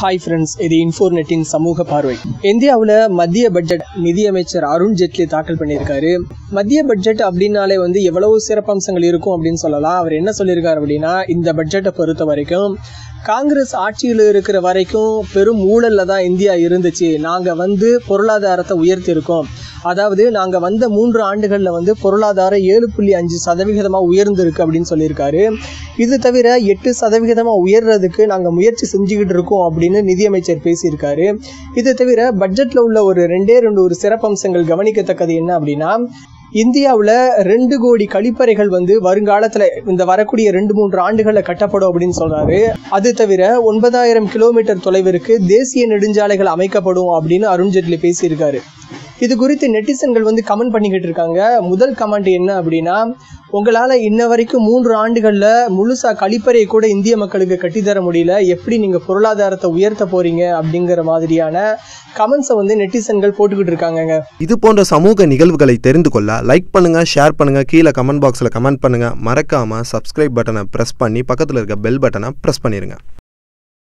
Hi friends இது இன்ஃபோர்நெட்டின் சமூக பார்வை. இந்தியாவில் மத்திய பட்ஜெட் நிதியமைச்சர் அருண் ஜேட்லி தாக்கல் பண்ணியிருக்காரு. மத்திய பட்ஜெட் அப்படின்னாலே வந்து எவ்வளவு சிறப்பம்சங்கள் இருக்கும் அப்படின்னு சொல்லலாம். அவர் என்ன சொல்லியிருக்காரு அப்படின்னா இந்த பட்ஜெட்டை பொறுத்த வரைக்கும் காங்கிரஸ் ஆட்சியில் இருக்கிற வரைக்கும் பெரும் ஊழல்ல தான் இந்தியா இருந்துச்சு. நாங்கள் வந்து பொருளாதாரத்தை உயர்த்தியிருக்கோம். அதாவது நாங்கள் வந்த மூன்று ஆண்டுகளில் வந்து பொருளாதாரம் ஏழு புள்ளி அஞ்சு சதவிகிதமாக உயர்ந்திருக்கு அப்படின்னு சொல்லியிருக்காரு. இது தவிர எட்டு சதவிகிதமாக உயர்றதுக்கு நாங்கள் முயற்சி செஞ்சுக்கிட்டு இருக்கோம் அப்படின்னு நிதியமைச்சர் பேசியிருக்காரு. இது தவிர பட்ஜெட்டில் உள்ள ஒரு ரெண்டே ரெண்டு ஒரு சிறப்பம்சங்கள் கவனிக்கத்தக்கது என்ன அப்படின்னா இந்தியாவில் ரெண்டு கோடி கழிப்பறைகள் வந்து வருங்காலத்தில் இந்த வரக்கூடிய ரெண்டு மூன்று ஆண்டுகளில் கட்டப்படும் அப்படின்னு சொல்கிறாரு அது தவிர ஒன்பதாயிரம் கிலோமீட்டர் தொலைவிற்கு தேசிய நெடுஞ்சாலைகள் அமைக்கப்படும் அப்படின்னு அருண்ஜேட்லி பேசியிருக்காரு. இது குறித்து நெட்டிசன்கள் வந்து கமெண்ட் பண்ணிக்கிட்டு இருக்காங்க. முதல் கமெண்ட் என்ன அப்படின்னா உங்களால் இன்ன வரைக்கும் மூன்று ஆண்டுகளில் முழுசா கழிப்பறையை கூட இந்திய மக்களுக்கு கட்டித்தர முடியல. எப்படி நீங்கள் பொருளாதாரத்தை உயர்த்த போறீங்க அப்படிங்கிற மாதிரியான கமெண்ட்ஸை வந்து நெட்டிசன்கள் போட்டுக்கிட்டு இருக்காங்கங்க. இது போன்ற சமூக நிகழ்வுகளை தெரிந்து கொள்ள லைக் பண்ணுங்க ஷேர் பண்ணுங்க கீழே கமெண்ட் பாக்ஸில் கமெண்ட் பண்ணுங்க. மறக்காம சப்ஸ்கிரைப் பட்டனை ப்ரெஸ் பண்ணி பக்கத்தில் இருக்க பெல் பட்டனை ப்ரெஸ் பண்ணிருங்க.